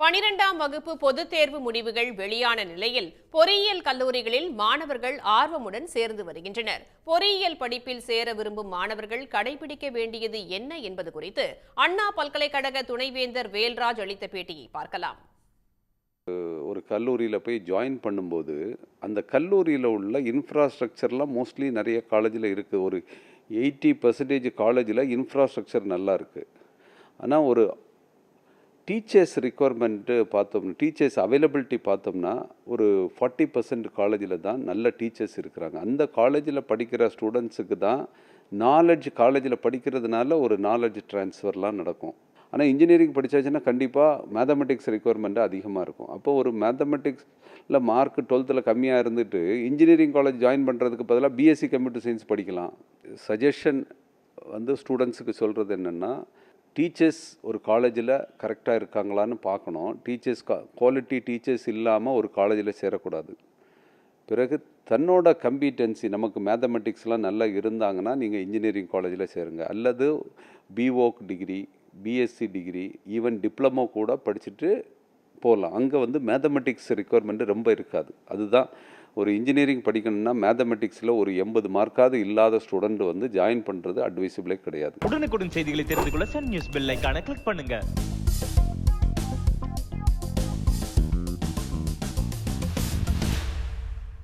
பனிரெண்டாம் வகுப்பு பொதுத் தேர்வு முடிவுகள் வெளியான நிலையில் பொறியியல் கல்லூரிகளில் மாணவர்கள் ஆர்வமுடன் சேர்ந்து வருகின்றனர். பொறியியல் படிப்பில் சேர விரும்பும் மாணவர்கள் கடைபிடிக்க வேண்டியது என்ன என்பது குறித்து அண்ணா பல்கலைக்கழக துணைவேந்தர் வேல்ராஜ் அளித்த பேட்டியை பார்க்கலாம். ஒரு கல்லூரியில் போய் ஜாயின் பண்ணும்போது அந்த கல்லூரியில் உள்ள இன்ஃப்ராஸ்ட்ரக்சர்லாம் மோஸ்ட்லி நிறைய காலேஜில் இருக்குது ஒரு எயிட்டி பர்சன்டேஜ் காலேஜில் இன்ஃப்ராஸ்ட்ரக்சர் நல்லா இருக்குது ஆனால் ஒரு டீச்சர்ஸ் ரிக்குவயர்மெண்ட்டு பார்த்தோம்னா டீச்சர்ஸ் அவைலபிலிட்டி பார்த்தோம்னா ஒரு ஃபார்ட்டி பர்சன்ட் காலேஜில் தான் நல்ல டீச்சர்ஸ் இருக்கிறாங்க. அந்த காலேஜில் படிக்கிற ஸ்டூடெண்ட்ஸுக்கு தான் நாலேஜ் காலேஜில் படிக்கிறதுனால ஒரு நாலேஜ் ட்ரான்ஸ்ஃபர்லாம் நடக்கும். ஆனால் இன்ஜினியரிங் படித்தாச்சுன்னா கண்டிப்பாக மேத்தமெட்டிக்ஸ் ரெக்குவயர்மெண்ட்டு அதிகமாக இருக்கும். அப்போ ஒரு மேத்தமெட்டிக்ஸில் மார்க் டுவெல்த்தில் கம்மியாக இருந்துட்டு இன்ஜினியரிங் காலேஜ் ஜாயின் பண்ணுறதுக்கு பதிலாக பிஎஸ்சி கம்ப்யூட்டர் சயின்ஸ் படிக்கலாம். சஜஷன் வந்து ஸ்டூடெண்ட்ஸுக்கு சொல்கிறது என்னென்னா டீச்சர்ஸ் ஒரு காலேஜில் கரெக்டாக இருக்காங்களான்னு பார்க்கணும். டீச்சர்ஸ் குவாலிட்டி டீச்சர்ஸ் இல்லாமல் ஒரு காலேஜில் சேரக்கூடாது. பிறகு தன்னோட கம்பீட்டன்சி நமக்கு மேத்தமெட்டிக்ஸ்லாம் நல்லா இருந்தாங்கன்னா நீங்கள் இன்ஜினியரிங் காலேஜில் சேருங்க. அல்லது BVoc degree BSc degree even diploma கூட படிச்சுட்டு போகலாம். அங்கே வந்து மேத்தமெட்டிக்ஸ் ரெக்குவயர்மெண்ட் ரொம்ப இருக்காது. அதுதான் ஒரு இன்ஜினியரிங் படிக்கணும்னா மேத்தமெட்டிக்ஸில் ஒரு எண்பது மார்க்காவது இல்லாத ஸ்டூடெண்ட் வந்து ஜாயின் பண்ணுறது அட்வைசபிளே கிடையாது. உடனுக்குடன் செய்திகளை தெரிந்து கொள்ள சன் நியூஸ் பெல் ஐகானை கிளிக் பண்ணுங்க.